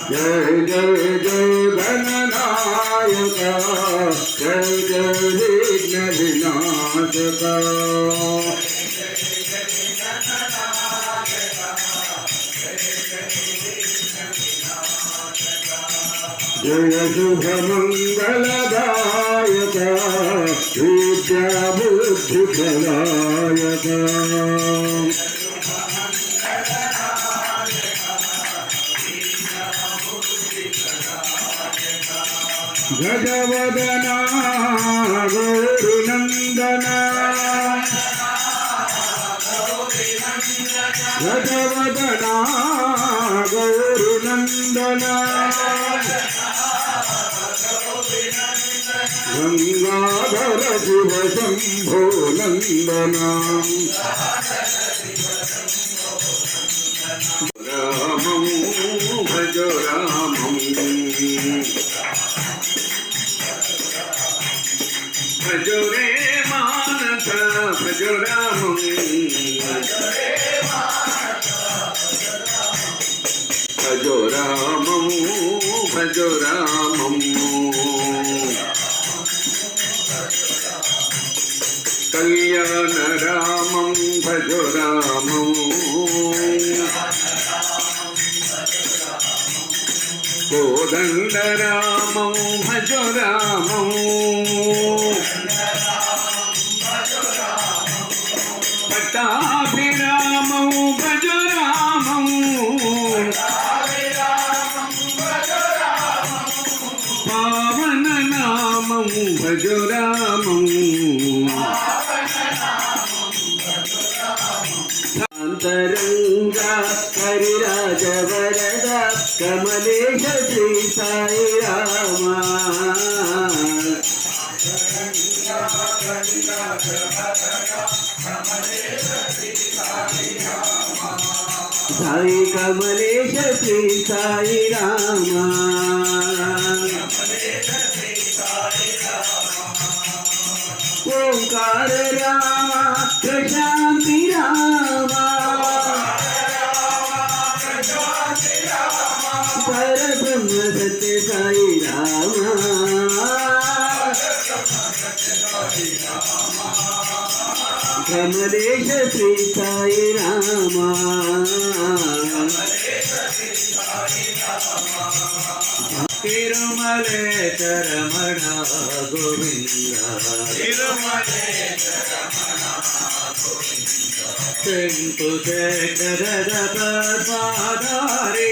జయ జయ జయ గణనాయక జయ జయ విఘ్న వినాశక జయ శుభ మంగళదాయక విద్యా బుద్ధి ప్రదాయక గజవదనా గౌరునందన గజవదనా గౌరునందన గంగాధర శివ శంభో నందన. రామం భజ రామం ప్రజురే మానస ప్రజురాముని భజో రామము భజో రామము కళ్యాణ రామం భజో రామము కోదండ రామం భజో రామము పావన నామము భజరామము రామం అంతరంగా హరిరాజ వరద కమలేశ శ్రీ సాయి రామ. సాయి కమలేశ శ్రీ సాయి రామ. కమలేశ శ్రీ సాయి రామ తిరుమలేశ చరమణ గోవింద. శంకు శేఖర పాదారే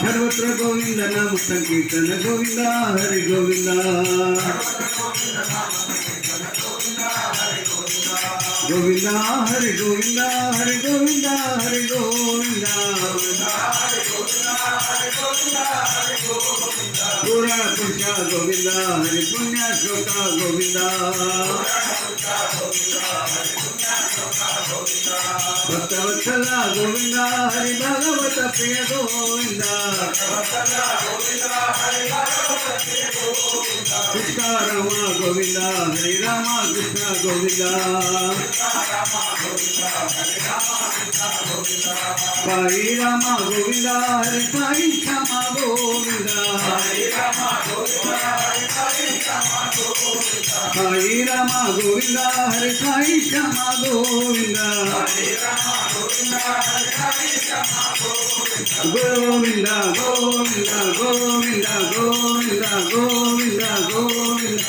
సర్వత్ర గోవింద నామ సంకీర్తన గోవింద హరి గోవింద. గోవింద హరి గోవింద హరి గోవింద హరి గోవింద. పూర పురుష గోవింద హరి పుణ్య శ్లోక గోవింద. భక్తవత్సల గోవింద హరి భగవత ప్రియ Govinda. Krishna Rama Govinda Hari Rama Krishna Govinda. Hare Rama Govinda Hare Rama Govinda Hare Rama Govinda Hare Rama Govinda Hare Rama Govinda Govinda Govinda Govinda Govinda Govinda Govinda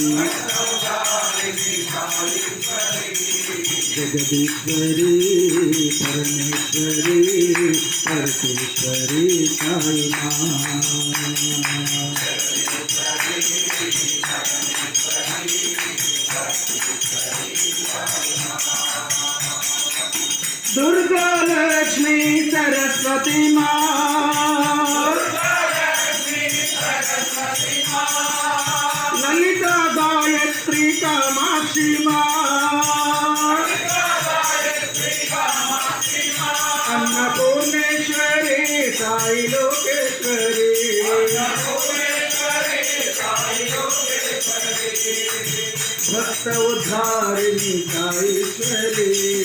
Jagadishwari परमेश्वरी साई माँ दुर्गा लक्ष्मी सरस्वती माँ। भक्त उद्धारिणी साईश्वरी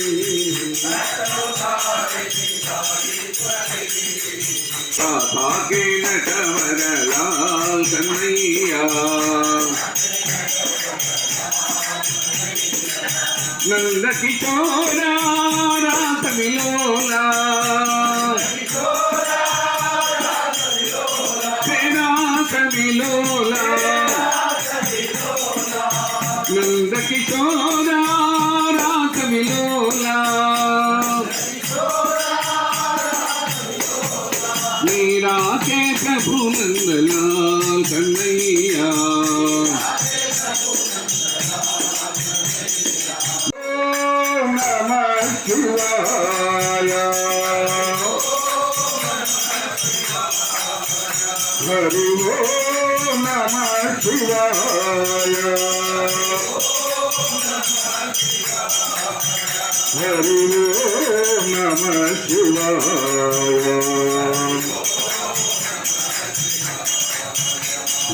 राधा के नटवर लाल कन्हैया नंद किशोरा हरि ओम नमः शिवाय हरि ओम नमः शिवाय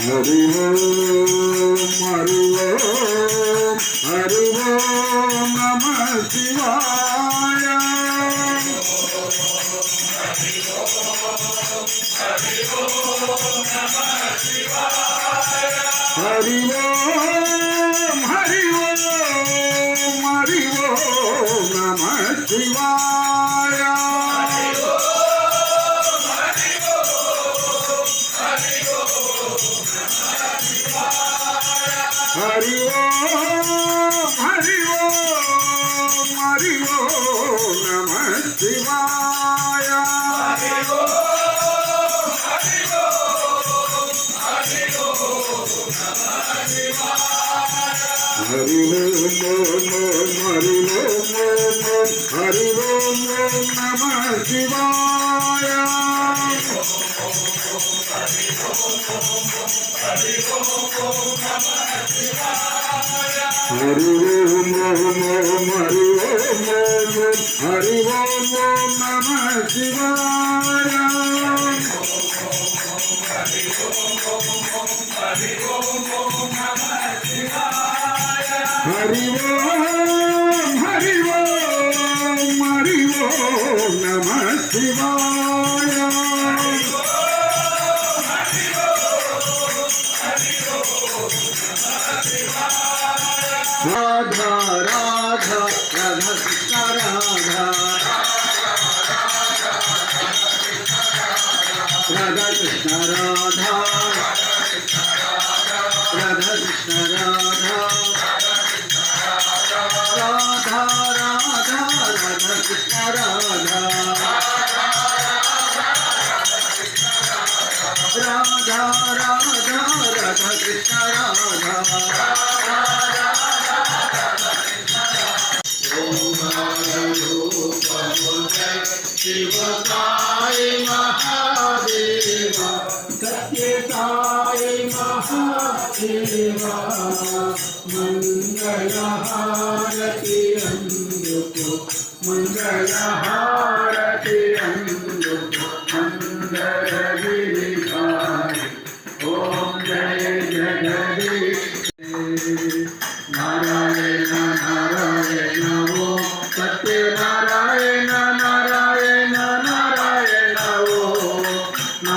हरि ओम हरि ओम हरि ओम नमः शिवाय हरि ओम हरि ओम हरि ओम नमः शिवाय हरि ओम हरि ओम हरि ओम नमः शिवाय హరి హరి నమ శివా हरि ओम ओम ओम हरि ओम ओम हरि ओम ओम नमः शिवाय हरि ओम हरि ओम हरि ओम नमः शिवाय రాధా రాధా కృష్ణ రాధా. రాధా కృష్ణ రాధా. రాధా కృష్ణ రాధా. రాధా రాధా రాధా కృష్ణ రాధా. రాధా రాధా రాధా కృష్ణ రాధా. शिवताय महादेवा सत्यताय महादेवा मङ्गलहारति अन्दुको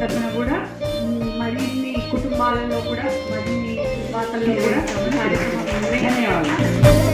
తరఫున కూడా మరిన్ని కుటుంబాలలో కూడా మరిన్ని వార్తల్లో కూడా ధన్యవాదాలు.